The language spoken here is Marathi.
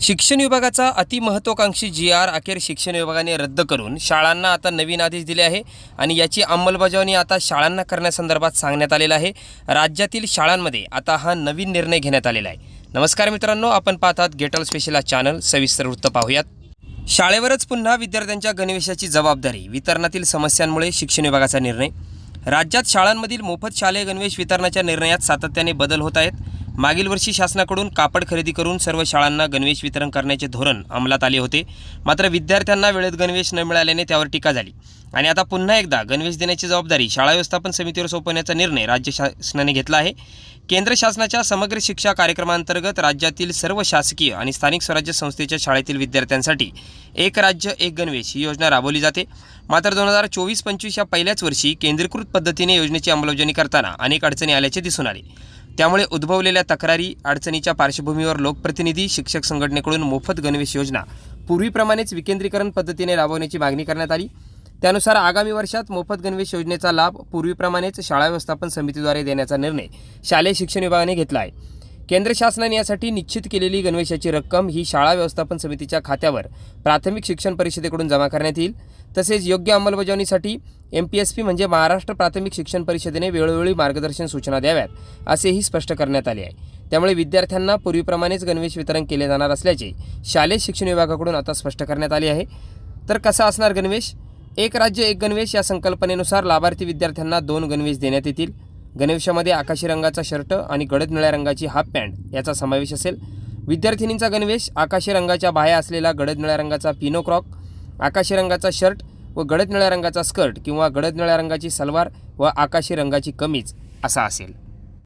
शिक्षण विभागाचा अतिमहत्वाकांक्षी जी आर अखेर शिक्षण विभागाने रद्द करून शाळांना आता नवीन आदेश दिले आहे आणि याची अंमलबजावणी आता शाळांना करण्यासंदर्भात सांगण्यात आलेलं आहे. राज्यातील शाळांमध्ये आता हा नवीन निर्णय घेण्यात आलेला आहे. नमस्कार मित्रांनो आपण पाहतात गेटल स्पेशल चॅनल. सविस्तर वृत्त पाहूयात. शाळेवरच पुन्हा विद्यार्थ्यांच्या गणवेशाची जबाबदारी वितरणातील समस्यांमुळे शिक्षण विभागाचा निर्णय. राज्यात शाळांमधील मोफत शालेय गणवेश वितरणाच्या निर्णयात सातत्याने बदल होत आहेत. मागील वर्षी शासनाकडून कापड खरेदी करून सर्व शाळांना गणवेश वितरण करण्याचे धोरण अंमलात आले होते. मात्र विद्यार्थ्यांना वेळेत गणवेश न मिळाल्याने त्यावर टीका झाली. आणि आता पुन्हा एकदा गणवेश देण्याची जबाबदारी शाळा व्यवस्थापन समितीवर सोपवण्याचा निर्णय राज्य शासनाने घेतला आहे. केंद्र शासनाच्या समग्र शिक्षा कार्यक्रमांतर्गत राज्यातील सर्व शासकीय आणि स्थानिक स्वराज्य संस्थेच्या शाळेतील विद्यार्थ्यांसाठी एक राज्य एक गणवेश ही योजना राबवली जाते. मात्र दोन हजार चोवीस पंचवीस या पहिल्याच वर्षी केंद्रीकृत पद्धतीने योजनेची अंमलबजावणी करताना अनेक अडचणी आल्याचे दिसून आले. त्यामुळे उद्भवलेल्या तक्रारी अडचणीच्या पार्श्वभूमीवर लोकप्रतिनिधी शिक्षक संघटनेकडून मोफत गणवेश योजना पूर्वीप्रमाणेच विकेंद्रीकरण पद्धतीने राबवण्याची मागणी करण्यात आली. त्यानुसार आगामी वर्षात मोफत गणवेश योजनेचा लाभ पूर्वीप्रमाणेच शाळा व्यवस्थापन समितीद्वारे देण्याचा निर्णय शालेय शिक्षण विभागाने घेतला आहे. केंद्र शासनाने यासाठी निश्चित केलेली गणवेशाची रक्कम ही शाळा व्यवस्थापन समितीच्या खात्यावर प्राथमिक शिक्षण परिषदेकडून जमा करण्यात येईल. तसेच योग्य अंमलबजावणीसाठी एम पी एस पी म्हणजे महाराष्ट्र प्राथमिक शिक्षण परिषदेने वेळोवेळी मार्गदर्शन सूचना द्याव्यात असेही स्पष्ट करण्यात आले आहे. त्यामुळे विद्यार्थ्यांना पूर्वीप्रमाणेच गणवेश वितरण केले जाणार असल्याचे शालेय शिक्षण विभागाकडून आता स्पष्ट करण्यात आले आहे. तर कसा असणार गणवेश? एक राज्य एक गणवेश या संकल्पनेनुसार लाभार्थी विद्यार्थ्यांना दोन गणवेश देण्यात येतील. गणवेशामध्ये आकाशी रंगाचा शर्ट आणि गडद निळ्या रंगाची हाफ पॅन्ट याचा समावेश असेल. विद्यार्थिनींचा गणवेश आकाशी रंगाच्या बाह्या असलेला गडद निळ्या रंगाचा पिनो क्रॉक आकाशी रंगाचा शर्ट व गडद निळ्या रंगाचा स्कर्ट किंवा गडद निळ्या रंगाची सलवार व आकाशी रंगाची कमीज असा असेल.